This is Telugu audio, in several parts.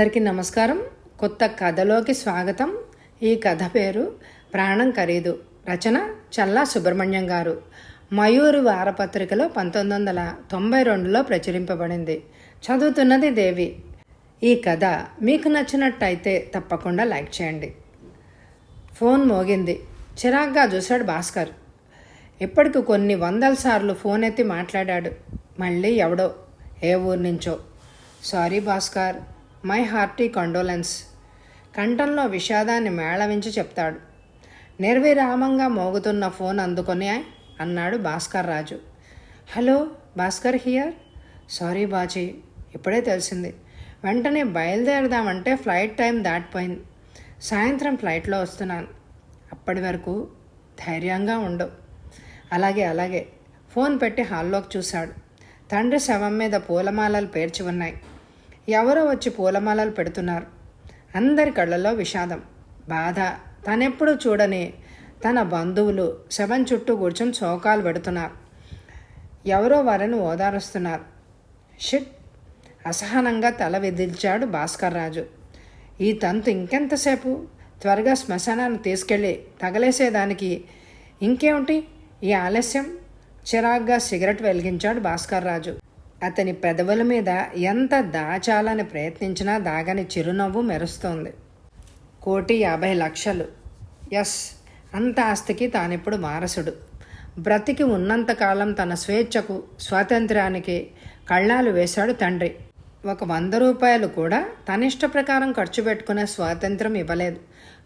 అందరికీ నమస్కారం. కొత్త కథలోకి స్వాగతం. ఈ కథ పేరు ప్రాణం ఖరీదు. రచన చల్లా సుబ్రహ్మణ్యం గారు. మయూరి వారపత్రికలో పంతొమ్మిది వందల తొంభై రెండులో ప్రచురింపబడింది. చదువుతున్నది దేవి. ఈ కథ మీకు నచ్చినట్టయితే తప్పకుండా లైక్ చేయండి. ఫోన్ మోగింది. చిరాగ్గా చూశాడు భాస్కర్. ఇప్పటికి కొన్ని వందల సార్లు ఫోన్ ఎత్తి మాట్లాడాడు. మళ్ళీ ఎవడో? ఏ ఊరు నుంచో? Sorry Bhaskar. My hearty condolence. కంఠంలో విషాదాన్ని మేళవించి చెప్తాడు. నిర్విరామంగా మోగుతున్న ఫోన్ అందుకొని అన్నాడు Bhaskar Raju. Hello Bhaskar here? Sorry Baji ఇప్పుడే తెలిసింది. వెంటనే బయలుదేరదామంటే ఫ్లైట్ టైం దాటిపోయింది. సాయంత్రం ఫ్లైట్లో వస్తున్నాను. అప్పటి వరకు ధైర్యంగా ఉండవు అలాగే అలాగే. ఫోన్ పెట్టి హాల్లోకి చూశాడు. తండ్రి శవం మీద పూలమాలలు పేర్చి ఉన్నాయి. ఎవరో వచ్చి పూలమాలలు పెడుతున్నారు. అందరి కళ్ళల్లో విషాదం బాధ. తనెప్పుడు చూడని తన బంధువులు శవం చుట్టూ కూర్చొని చోకాలు పెడుతున్నారు. ఎవరో వారిని ఓదారుస్తున్నారు. షిట్! అసహనంగా తల విదిల్చాడు భాస్కర్ రాజు. ఈ తంతు ఇంకెంతసేపు? త్వరగా శ్మశానాన్ని తీసుకెళ్ళి తగలేసేదానికి ఇంకేమిటి? ఈ ఆలస్యం? చిరాగ్గా సిగరెట్ వెలిగించాడు భాస్కర్ రాజు. అతని పెదవుల మీద ఎంత దాచాలని ప్రయత్నించినా దాగని చిరునవ్వు మెరుస్తోంది. కోటి యాభై లక్షలు. ఎస్ అంత ఆస్తికి తానిప్పుడు మారసుడు బ్రతికి ఉన్నంతకాలం తన స్వేచ్ఛకు స్వాతంత్రానికి కళ్ళాలు వేశాడు తండ్రి. ఒక వంద రూపాయలు కూడా తన ఇష్ట ప్రకారం ఖర్చు పెట్టుకునే స్వాతంత్రం ఇవ్వలేదు.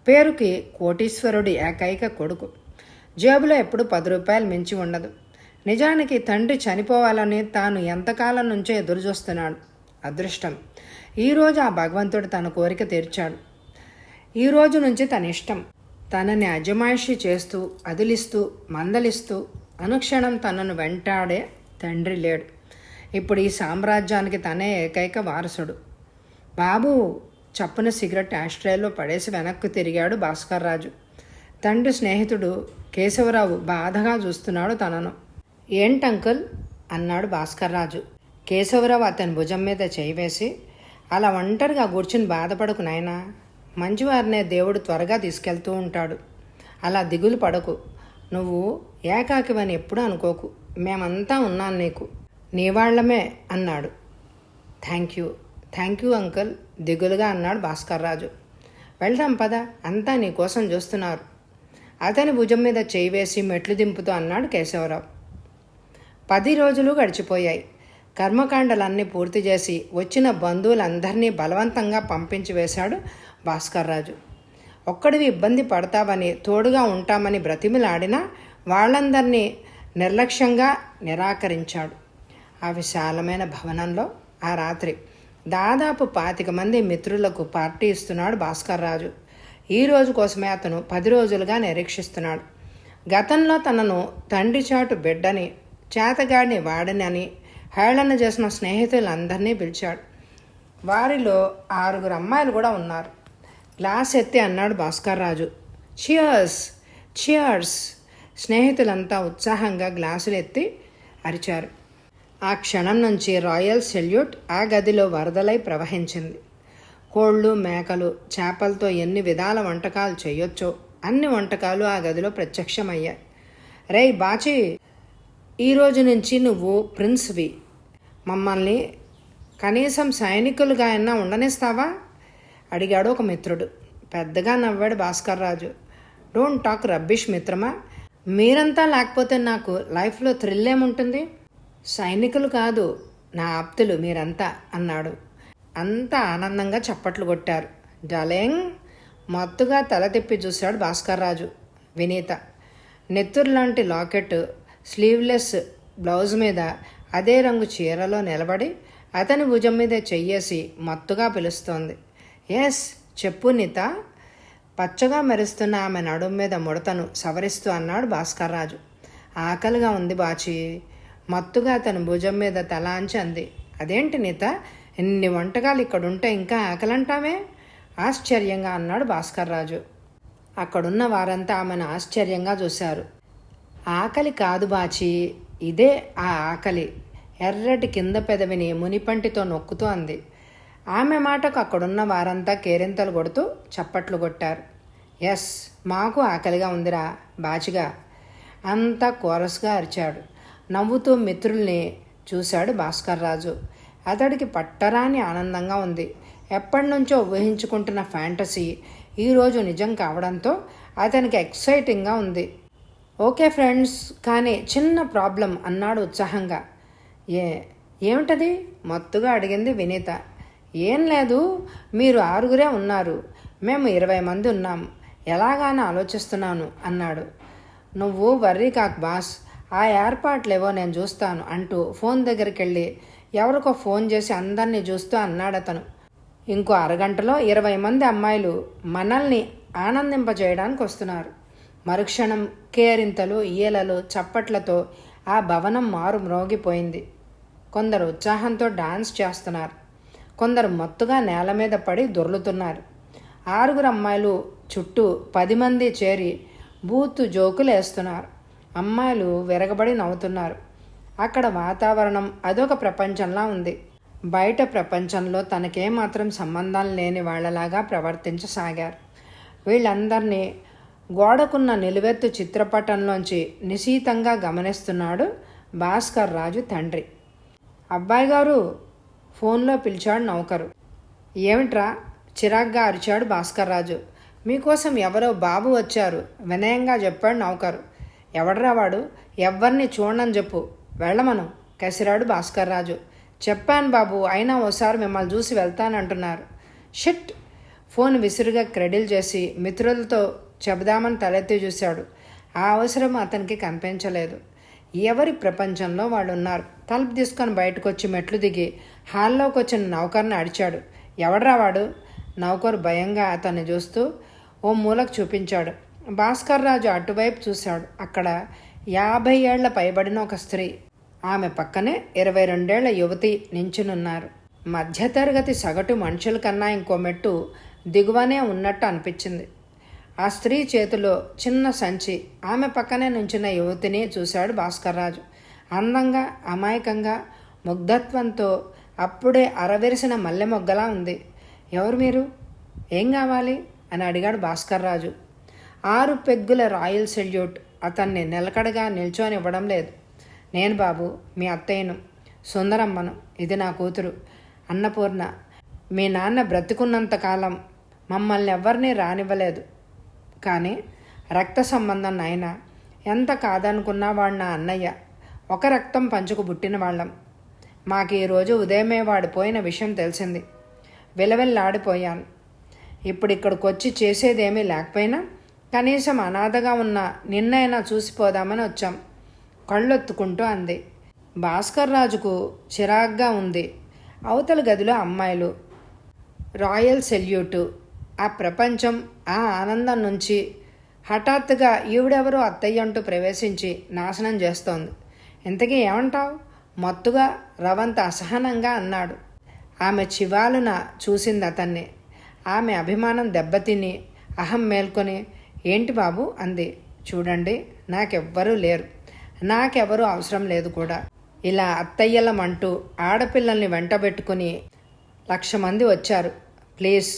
పేరుకి కోటీశ్వరుడి ఏకైక కొడుకు. జేబులో ఎప్పుడు పది రూపాయలు మించి ఉండదు. నిజానికి తండ్రి చనిపోవాలని తాను ఎంతకాలం నుంచో ఎదురుచూస్తున్నాడు. అదృష్టం. ఈరోజు ఆ భగవంతుడు తన కోరిక తీర్చాడు. ఈ రోజు నుంచి తన ఇష్టం. తనని అజమాయిషి చేస్తూ అదిలిస్తూ మందలిస్తూ అనుక్షణం తనను వెంటాడే తండ్రి లేడు. ఇప్పుడు ఈ సామ్రాజ్యానికి తనే ఏకైక వారసుడు. బాబు చప్పున సిగరెట్ ఆస్ట్రేలో పడేసి వెనక్కు తిరిగాడు భాస్కర్ రాజు. తండ్రి స్నేహితుడు కేశవరావు బాధగా చూస్తున్నాడు తనను. ఏంటంకుల్? అన్నాడు భాస్కర్ రాజు కేశవరావు అతని భుజం మీద చేయి వేసి అలా ఒంటరిగా కూర్చుని బాధపడకు నాయనా. మంచివారినే దేవుడు త్వరగా తీసుకెళ్తూ ఉంటాడు. అలా దిగులు పడకు. నువ్వు ఏకాకివని ఎప్పుడూ అనుకోకు. మేమంతా ఉన్నాను నీకు. నీ వాళ్ళమే అన్నాడు. Thank you. Thank you uncle దిగులుగా అన్నాడు భాస్కర్ రాజు వెళ్దాం పద. అంతా నీకోసం చూస్తున్నారు. అతని భుజం మీద చేయి వేసి మెట్లు దింపుతూ అన్నాడు కేశవరావు. పది రోజులు గడిచిపోయాయి. కర్మకాండలన్నీ పూర్తి చేసి వచ్చిన బంధువులందరినీ బలవంతంగా పంపించి వేశాడు భాస్కర్రాజు ఒక్కడివి ఇబ్బంది పడతావని తోడుగా ఉంటామని బ్రతిమిలాడినా వాళ్ళందరినీ నిర్లక్ష్యంగా నిరాకరించాడు. ఆ విశాలమైన భవనంలో ఆ రాత్రి దాదాపు పాతిక మంది మిత్రులకు పార్టీ ఇస్తున్నాడు భాస్కర్రాజు ఈ రోజు కోసమే అతను పది రోజులుగా నిరీక్షిస్తున్నాడు. గతంలో తనను తండ్రి చాటు బిడ్డని చేతగాడిని వాడని అని హేళన చేసిన స్నేహితులందరినీ పిలిచాడు. వారిలో ఆరుగురు అమ్మాయిలు కూడా ఉన్నారు. గ్లాస్ ఎత్తి అన్నాడు భాస్కర్ రాజు. చియర్స్ చియర్స్ స్నేహితులంతా ఉత్సాహంగా గ్లాసులు ఎత్తి అరిచారు. ఆ క్షణం నుంచి రాయల్ సెల్యూట్ ఆ గదిలో వరదలై ప్రవహించింది. కోళ్ళు మేకలు చేపలతో ఎన్ని విధాల వంటకాలు చేయొచ్చో అన్ని వంటకాలు ఆ గదిలో ప్రత్యక్షమయ్యాయి. రేయ్ బాచి ఈ రోజు నుంచి నువ్వు ప్రిన్స్వి. మమ్మల్ని కనీసం సైనికులుగా అయినా ఉండనిస్తావా? అడిగాడు ఒక మిత్రుడు. పెద్దగా నవ్వాడు Bhaskar Raju. Don't talk rubbish మిత్రమా? మీరంతా లేకపోతే నాకు లైఫ్లో థ్రిల్ ఏముంటుంది? సైనికులు కాదు నా ఆప్తులు మీరంతా అన్నాడు. అంతా ఆనందంగా చప్పట్లు కొట్టారు. డలేంగ్ మత్తుగా తల తిప్పి చూశాడు భాస్కర్ రాజు. వినీత నెత్తురు లాంటి లాకెట్ స్లీవ్లెస్ బ్లౌజ్ మీద అదే రంగు చీరలో నిలబడి అతని భుజం మీద చెయ్యేసి మత్తుగా పిలుస్తోంది. ఎస్ చెప్పు నిత. పచ్చగా మెరుస్తున్న ఆమె నడుం మీద ముడతను సవరిస్తూ అన్నాడు భాస్కర్ రాజు. ఆకలిగా ఉంది బాచి. మత్తుగా తన భుజం మీద తలాంచి అంది. అదేంటి నీత? ఎన్ని వంటకాలు ఇక్కడుంటే ఇంకా ఆకలంటామే ఆశ్చర్యంగా అన్నాడు భాస్కర్ రాజు. అక్కడున్న వారంతా ఆమెను ఆశ్చర్యంగా చూశారు. ఆకలి కాదు బాచి ఇదే ఆ ఆకలి. ఎర్రటి కింద పెదవిని మునిపంటితో నొక్కుతూ అంది. ఆమె మాటకు అక్కడున్న వారంతా కేరింతలు కొడుతూ చప్పట్లు కొట్టారు. ఎస్ మాకు ఆకలిగా ఉందిరా బాచిగా. అంతా కోరస్గా అరిచాడు. నవ్వుతూ మిత్రుల్ని చూశాడు భాస్కర్ రాజు. అతడికి పట్టరాని ఆనందంగా ఉంది. ఎప్పటి నుంచో ఊహించుకుంటున్న ఫ్యాంటసీ ఈరోజు నిజం కావడంతో అతనికి ఎక్సైటింగ్గా ఉంది. ఓకే ఫ్రెండ్స్ కానీ చిన్న ప్రాబ్లం అన్నాడు ఉత్సాహంగా. ఏ ఏమిటది? మత్తుగా అడిగింది వినీత. ఏం లేదు మీరు ఆరుగురే ఉన్నారు. మేము ఇరవై మంది ఉన్నాం. ఎలాగాని ఆలోచిస్తున్నాను అన్నాడు. నువ్వు వర్రీ కాక్ బాస్. ఆ ఏర్పాట్లేవో నేను చూస్తాను అంటూ ఫోన్ దగ్గరికి వెళ్ళి ఎవరికో ఫోన్ చేసి అందరినీ చూస్తూ అన్నాడు అతను ఇంకో అరగంటలో ఇరవై మంది అమ్మాయిలు మనల్ని ఆనందింపజేయడానికి వస్తున్నారు మరుక్షణం కేరింతలు ఈయలలు చప్పట్లతో ఆ భవనం మారు మ్రోగిపోయింది. కొందరు ఉత్సాహంతో డాన్స్ చేస్తున్నారు. కొందరు మత్తుగా నేల మీద పడి దొర్లుతున్నారు. ఆరుగురు అమ్మాయిలు చుట్టూ పది మంది చేరి బూతు జోకులు వేస్తున్నారు. అమ్మాయిలు విరగబడి నవ్వుతున్నారు. అక్కడ వాతావరణం అదొక ప్రపంచంలా ఉంది. బయట ప్రపంచంలో తనకేమాత్రం సంబంధం లేని వాళ్ళలాగా ప్రవర్తించసాగారు. వీళ్ళందరినీ గోడకున్న నిలువెత్తు చిత్రపటంలోంచి నిశీతంగా గమనిస్తున్నాడు భాస్కర్ రాజు తండ్రి. అబ్బాయి గారు ఫోన్లో పిలిచాడు నౌకరు. ఏమిట్రా? చిరాగ్గా అరిచాడు భాస్కర్ రాజు. మీకోసం ఎవరో బాబు వచ్చారు వినయంగా చెప్పాడు నౌకరు. ఎవడరా వాడు? ఎవ్వరిని చూడనని చెప్పు. వెళ్ళమను కసిరాడు భాస్కర్ రాజు. చెప్పాను బాబు అయినా ఓసారి మిమ్మల్ని చూసి వెళ్తానంటున్నారు. షిట్! ఫోన్ విసురుగా క్రెడిల్ చేసి మిత్రులతో చెబుదామని తలెత్తి చూశాడు. ఆ అవసరం అతనికి కనిపించలేదు. ఎవరి ప్రపంచంలో వాళ్ళు ఉన్నారు తలుపు తీసుకొని బయటకు వచ్చి మెట్లు దిగి హాల్లోకి వచ్చిన నౌకర్ని అడిచాడు. ఎవడ్రా వాడు? నౌకరు భయంగా అతన్ని చూస్తూ ఓ మూలకు చూపించాడు. భాస్కర్ రాజు అటువైపు చూశాడు. అక్కడ యాభై ఏళ్ళ పైబడిన ఒక స్త్రీ. ఆమె పక్కనే ఇరవై రెండేళ్ళ యువతి నించునున్నారు. మధ్యతరగతి సగటు మనుషుల కన్నా ఇంకో మెట్టు దిగువనే ఉన్నట్టు అనిపించింది. ఆ స్త్రీ చేతిలో చిన్న సంచి ఆమె పక్కనే నుంచిన యువతిని చూశాడు భాస్కర్ రాజు. అందంగా అమాయకంగా ముగ్ధత్వంతో అప్పుడే అరవెరిసిన మల్లె మొగ్గలా ఉంది. ఎవరు మీరు? ఏం కావాలి? అని అడిగాడు భాస్కర్ రాజు. ఆరు పెగ్గుల రాయల్ సెల్యూట్ అతన్ని నిలకడగా నిల్చొని ఇవ్వడం లేదు. నేను బాబు మీ అత్తయ్యను సుందరమ్మను ఇది నా కూతురు అన్నపూర్ణ. మీ నాన్న బ్రతికున్నంతకాలం మమ్మల్ని ఎవరిని రానివ్వలేదు. కానీ రక్త సంబంధం నాయన ఎంత కాదనుకున్నా వాడు నా అన్నయ్య. ఒక రక్తం పంచుకు పుట్టిన వాళ్ళం. మాకు ఈరోజు ఉదయమే వాడు పోయిన విషయం తెలిసింది. విలవిల్లాడిపోయాను. ఇప్పుడు ఇక్కడికి వచ్చి చేసేదేమీ లేకపోయినా కనీసం అనాథగా ఉన్న నిన్నైనా చూసిపోదామని వచ్చాం. కళ్ళొత్తుకుంటూ అంది. భాస్కర్ రాజుకు చిరాగ్గా ఉంది. అవతల గదిలో అమ్మాయిలు. Royal salute. ఆ ప్రపంచం ఆ ఆనందం నుంచి హఠాత్తుగా ఈవిడెవరో అత్తయ్య అంటూ ప్రవేశించి నాశనం చేస్తోంది. ఇంతకీ ఏమంటావు? మత్తుగా రవంత అసహనంగా అన్నాడు. ఆమె చివాలున చూసింది అతన్ని. ఆమె అభిమానం దెబ్బతిని అహం మేల్కొని ఏంటి బాబు? అంది. చూడండి నాకెవ్వరూ లేరు. నాకెవరూ అవసరం లేదు కూడా. ఇలా అత్తయ్యలమంటూ ఆడపిల్లల్ని వెంటబెట్టుకుని లక్ష మంది వచ్చారు. ప్లీజ్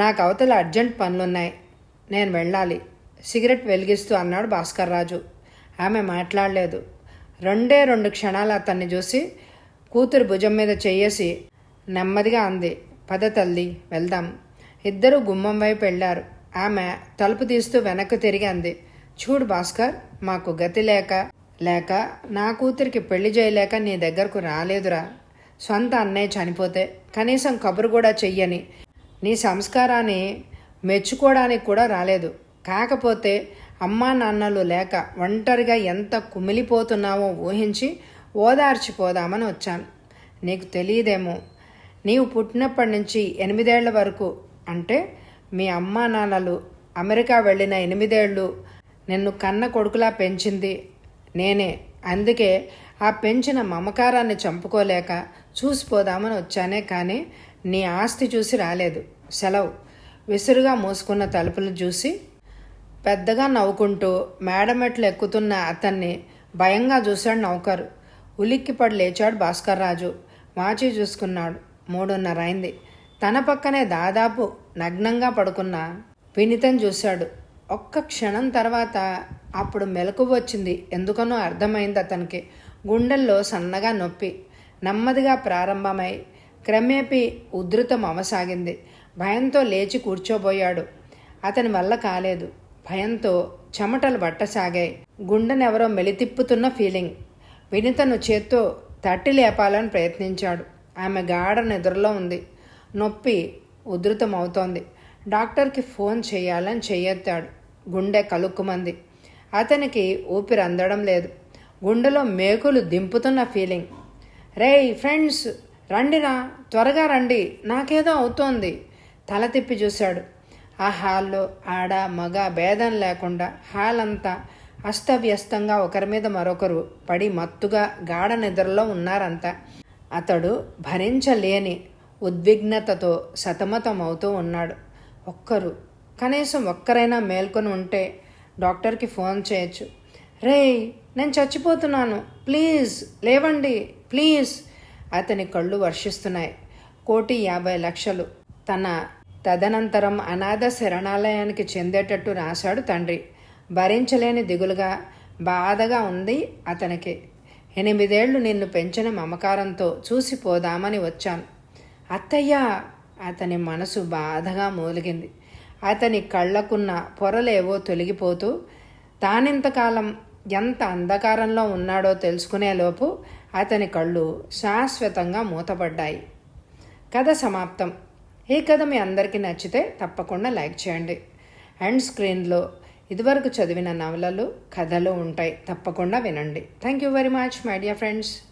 నాకు అవతల అర్జెంట్ పనులున్నాయి. నేను వెళ్ళాలి. సిగరెట్ వెలిగిస్తూ అన్నాడు భాస్కర్ రాజు. ఆమె మాట్లాడలేదు. రెండే రెండు క్షణాలు అతన్ని చూసి కూతురు భుజం మీద చెయ్యేసి నెమ్మదిగా అంది పద తల్లి వెళ్దాం. ఇద్దరు గుమ్మం వైపు వెళ్ళారు. ఆమె తలుపు తీస్తూ వెనక్కి తిరిగి అంది చూడు భాస్కర్ మాకు గతి లేక లేక నా కూతురికి పెళ్ళి చేయలేక నీ దగ్గరకు రాలేదురా. సొంత అన్నయ్య చనిపోతే కనీసం కబురు కూడా చెయ్యని. నీ సంస్కారాన్ని మెచ్చుకోవడానికి కూడా రాలేదు. కాకపోతే అమ్మా నాన్నలు లేక ఒంటరిగా ఎంత కుమిలిపోతున్నావో ఊహించి ఓదార్చిపోదామని వచ్చాను. నీకు తెలియదేమో నీవు పుట్టినప్పటి నుంచి ఎనిమిదేళ్ళ వరకు అంటే మీ అమ్మా నాన్నలు అమెరికా వెళ్ళిన ఎనిమిదేళ్ళు నిన్ను కన్న కొడుకులా పెంచింది నేనే. అందుకే ఆ పెంచిన మమకారాన్ని చంపుకోలేక చూసిపోదామని వచ్చానే కానీ నీ ఆస్తి చూసి రాలేదు. సెలవు. విసురుగా మూసుకున్న తలుపులు చూసి పెద్దగా నవ్వుకుంటూ మేడమెట్లు ఎక్కుతున్న అతన్ని భయంగా చూశాడు నౌకరు. ఉలిక్కిపడి లేచాడు భాస్కర్ రాజు. వాచి చూసుకున్నాడు. మూడున్నరైంది తన పక్కనే దాదాపు నగ్నంగా పడుకున్న వినితను చూశాడు. ఒక్క క్షణం తర్వాత అప్పుడు మెలకు వచ్చింది. ఎందుకనో అర్థమైంది అతనికి. గుండెల్లో సన్నగా నొప్పి. నెమ్మదిగా ప్రారంభమై క్రమేపీ ఉధృతం అవసాగింది. భయంతో లేచి కూర్చోబోయాడు. అతని వల్ల కాలేదు. భయంతో చెమటలు బట్టసాగాయి గుండెనెవరో మెలితిప్పుతున్న ఫీలింగ్. వినితను చేత్తో తట్టి లేపాలని ప్రయత్నించాడు. ఆమె గాఢ నిద్రలో ఉంది. నొప్పి ఉధృతం అవుతోంది డాక్టర్కి ఫోన్ చేయాలని చెయ్యెత్తాడు. గుండె కలుక్కుమంది. అతనికి ఊపిరి అందడం లేదు. గుండెలో మేకులు దింపుతున్న ఫీలింగ్. రేయ్ ఫ్రెండ్స్! రండిరా త్వరగా రండి. నాకేదో అవుతోంది. తల తిప్పి చూశాడు. ఆ హాల్లో ఆడ మగ భేదం లేకుండా హాల్ అంతా అస్తవ్యస్తంగా ఒకరి మీద మరొకరు పడి మత్తుగా గాఢ నిద్రలో ఉన్నారంతా అతడు భరించలేని ఉద్విగ్నతతో సతమతమవుతూ ఉన్నాడు. ఒక్కరు కనీసం ఒక్కరైనా మేల్కొని ఉంటే డాక్టర్కి ఫోన్ చేయొచ్చు. రేయ్ నేను చచ్చిపోతున్నాను. ప్లీజ్ లేవండి. ప్లీజ్. అతని కళ్ళు వర్షిస్తున్నాయి. కోటి యాభై లక్షలు తన తదనంతరం అనాథ శరణాలయానికి చెందేటట్టు రాశాడు తండ్రి. భరించలేని దిగులుగా బాధగా ఉంది అతనికి. ఎనిమిదేళ్ళు నిన్ను పెంచిన మమకారంతో చూసిపోదామని వచ్చాను. అత్తయ్య! అతని మనసు బాధగా మూలిగింది. అతని కళ్ళకున్న పొరలేవో తొలగిపోతూ తానింతకాలం ఎంత అంధకారంలో ఉన్నాడో తెలుసుకునేలోపు అతని కళ్ళు శాశ్వతంగా మూతపడ్డాయి. కథ సమాప్తం. ఈ కథ మీ అందరికీ నచ్చితే తప్పకుండా లైక్ చేయండి. అండ్ స్క్రీన్లో ఇదివరకు చదివిన నవలలు కథలు ఉంటాయి. తప్పకుండా వినండి. Thank you very much my dear friends.